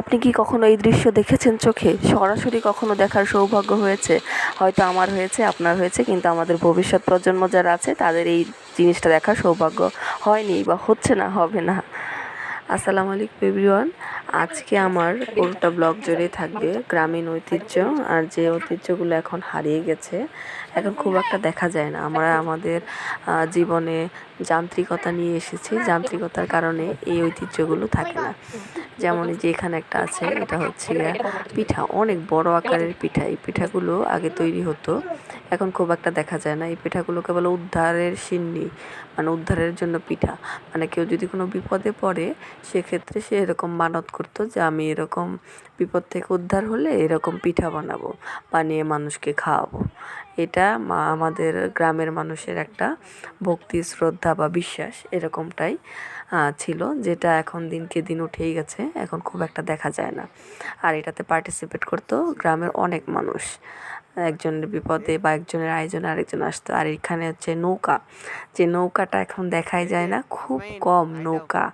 আপনি কি কখনো এই দৃশ্য দেখেছেন চোখে? সরাসরি কখনো দেখার সৌভাগ্য হয়েছে? হয়তো আমার হয়েছে, আপনার হয়েছে, কিন্তু আমাদের ভবিষ্যৎ প্রজন্ম যারা আছে, তাদের এই জিনিসটা দেখার সৌভাগ্য হয়নি বা হচ্ছে না, হবে না। আসসালামু আলাইকুম এভরিওয়ান। আজকে আমার পুরোটা ব্লগ জুড়েই থাকবে গ্রামীণ ঐতিহ্য আর যে ঐতিহ্যগুলো এখন হারিয়ে গেছে, এখন খুব একটা দেখা যায় না। আমরা আমাদের জীবনে যান্ত্রিকতা নিয়ে এসেছি। যান্ত্রিকতার কারণে এই ঐতিহ্যগুলো থাকে না। যেমন যে এখানে একটা আছে, এটা হচ্ছে পিঠা। অনেক বড় আকারের পিঠা। এই পিঠাগুলো আগে তৈরি হতো। এখন খুব একটা দেখা যায় না। এই পিঠাগুলো কেবল উদ্ধারের সিন্নি মানে উদ্ধারের জন্য পিঠা। মানে কেউ যদি কোনো বিপদে পড়ে, সেক্ষেত্রে সে এরকম মানত করতো যে, আমি এরকম বিপদ থেকে উদ্ধার হলে এরকম পিঠা বানাবো, বানিয়ে মানুষকে খাওয়াবো। এটা আমাদের গ্রামের মানুষের একটা ভক্তি, শ্রদ্ধা বা বিশ্বাস, এরকমটাই। ছিল যেটা এখন দিনকে দিন উঠেই গেছে এখন খুব একটা দেখা যায় না। আর এটাতে পার্টিসিপেট করতো গ্রামের অনেক মানুষ। একজনের বিপদে বা একজনের আয়োজনে আরেকজন আসতো। আর এখানে হচ্ছে নৌকা যে নৌকাটা এখন দেখাই যায় না খুব কম নৌকা।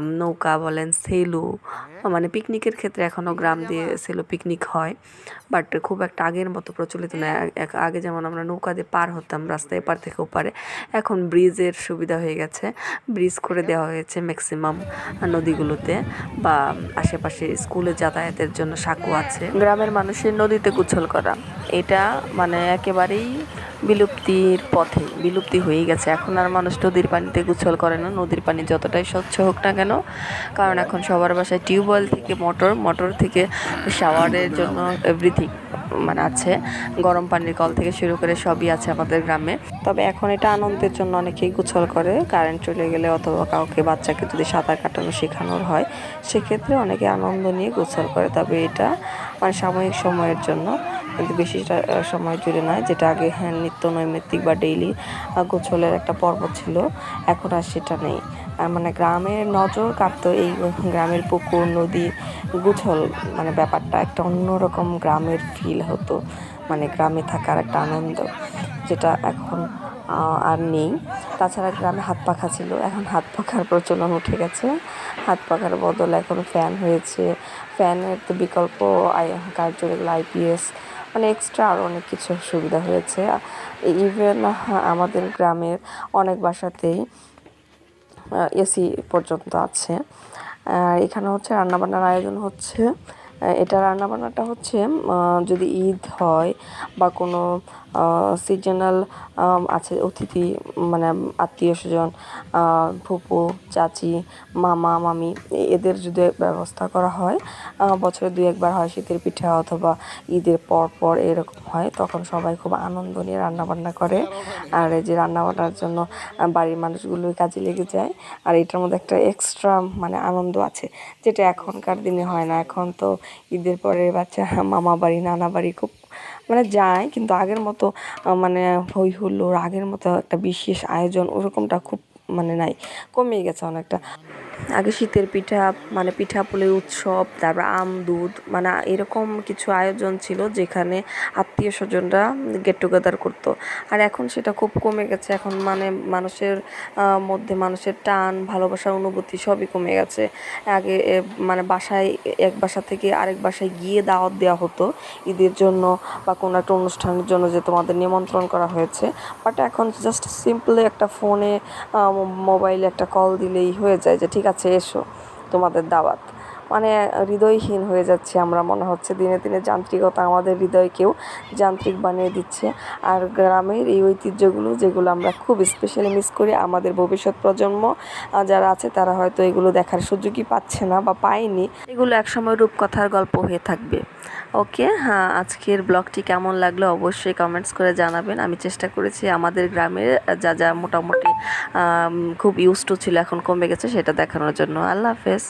নৌকা বলেন সেলু মানে পিকনিকের ক্ষেত্রে এখনও গ্রাম দিয়ে সেলু পিকনিক হয়। বাট খুব একটা আগের মতো প্রচলিত নয়। এক- আগে যেমন আমরা নৌকা দিয়ে পার হতাম রাস্তায় এপার থেকে ওপারে। এখন ব্রিজের সুবিধা হয়ে গেছে। ব্রিজ করে দেওয়া হয়েছে ম্যাক্সিমাম নদীগুলোতে বা আশেপাশে স্কুলে যাতায়াতের জন্য সাঁকো আছে। গ্রামের মানুষের নদীতে গোসল করা। এটা মানে একেবারেই বিলুপ্তির পথে, বিলুপ্তি হয়ে গেছে। এখন আর মানুষ নদীর পানিতে গোসল করে না, নদীর পানি যতটাই স্বচ্ছ হোক না কেন। কারণ এখন সবার বাসায় টিউবওয়েল থেকে মোটর মোটর থেকে শাওয়ারের জন্য এভরিথিং মানে আছে। গরম পানির কল থেকে শুরু করে সবই আছে আমাদের গ্রামে। তবে এখন এটা আনন্দের জন্য অনেকেই গোসল করে কারেন্ট চলে গেলে অথবা কাউকে বাচ্চাকে যদি সাঁতার কাটানো শেখানোর হয়, সেক্ষেত্রে অনেকে আনন্দ নিয়ে গোসল করে। তবে এটা মানে সাময়িক সময়ের জন্য কিন্তু বেশিটা সময় জুড়ে নয় যেটা আগে হ্যাঁ নিত্য নৈমিত্তিক বা ডেইলি গোসলের একটা পর্ব ছিল, এখন আর সেটা নেই। মানে গ্রামের নজর কাটতো এই গ্রামের পুকুর, নদী, গোছল মানে ব্যাপারটা একটা অন্যরকম গ্রামের ফিল হতো মানে গ্রামে থাকার একটা আনন্দ, যেটা এখন আর নেই। তাছাড়া গ্রামে হাত পাখা ছিল, এখন হাত পাখার প্রচলন উঠে গেছে। হাত পাখার বদল এখন ফ্যান হয়েছে। ফ্যানের তো বিকল্প, আই কার্য যেগুলো আইপিএস মানে এক্সট্রা আরও অনেক কিছু সুবিধা হয়েছে। ইভেন আমাদের গ্রামের অনেক বাসাতেই এসি পর্যন্ত আছে। এখানে হচ্ছে রান্নাবান্নার আয়োজন হচ্ছে এটা রান্নাবান্নাটা হচ্ছে যদি ঈদ হয় বা কোনো সিজনাল আছে অতিথি মানে আত্মীয় স্বজন ফুপু, চাচি, মামা, মামি, এদের যদি ব্যবস্থা করা হয় বছরে দুই একবার হয় শীতের পিঠা অথবা ঈদের পর পর এরকম হয়, তখন সবাই খুব আনন্দ নিয়ে রান্নাবান্না করে। আর এই যে রান্নাবান্নার জন্য বাড়ির মানুষগুলোই কাজে লেগে যায়। আর এটার মধ্যে একটা এক্সট্রা মানে আনন্দ আছে, যেটা এখনকার দিনে হয় না। এখন তো ঈদের পরে বাচ্চা, মামা বাড়ি, নানা বাড়ি খুব মানে যায় কিন্তু আগের মতো মানে হই হুল্লোর আগের মতো একটা বিশেষ আয়োজন ওরকমটা খুব মানে নাই কমে গেছে অনেকটা। আগে শীতের পিঠা মানে পিঠা পুলির উৎসব, তারপর আম, দুধ মানে এরকম কিছু আয়োজন ছিল যেখানে আত্মীয় স্বজনরা গেট টুগেদার করতো। আর এখন সেটা খুব কমে গেছে। এখন মানে মানুষের মধ্যে মানুষের টান, ভালোবাসার অনুভূতি সবই কমে গেছে। আগে মানে বাসায় এক বাসা থেকে আরেক বাসায় গিয়ে দাওয়াত দেওয়া হতো ঈদের জন্য বা কোনো একটা অনুষ্ঠানের জন্য যে তোমাদের নিমন্ত্রণ করা হয়েছে। বাট এখন জাস্ট সিম্পলি একটা ফোনে মোবাইলে একটা কল দিলেই হয়ে যায় যে, ঠিক আছে এসো তোমাদের দাওয়াত। মানে হৃদয়হীন হয়ে যাচ্ছে আমরা, মনে হচ্ছে দিনে দিনে যান্ত্রিকতা আমাদের হৃদয়কেও যান্ত্রিক বানিয়ে দিচ্ছে। আর গ্রামের এই ঐতিহ্যগুলো যেগুলো আমরা খুব স্পেশালি মিস করি, আমাদের ভবিষ্যৎ প্রজন্ম যারা আছে তারা হয়তো এগুলো দেখার সুযোগই পাচ্ছে না বা পায়নি। এগুলো একসময় রূপকথার গল্প হয়ে থাকবে। ওকে হ্যাঁ আজকের ব্লগটি কেমন লাগল অবশ্যই কমেন্টস করে জানাবেন। আমি চেষ্টা করেছি আমাদের গ্রামের যা যা মোটামুটি খুব ইউজ টু ছিল, এখন কমে গেছে সেটা দেখানোর জন্য। আল্লাহ হাফেজ।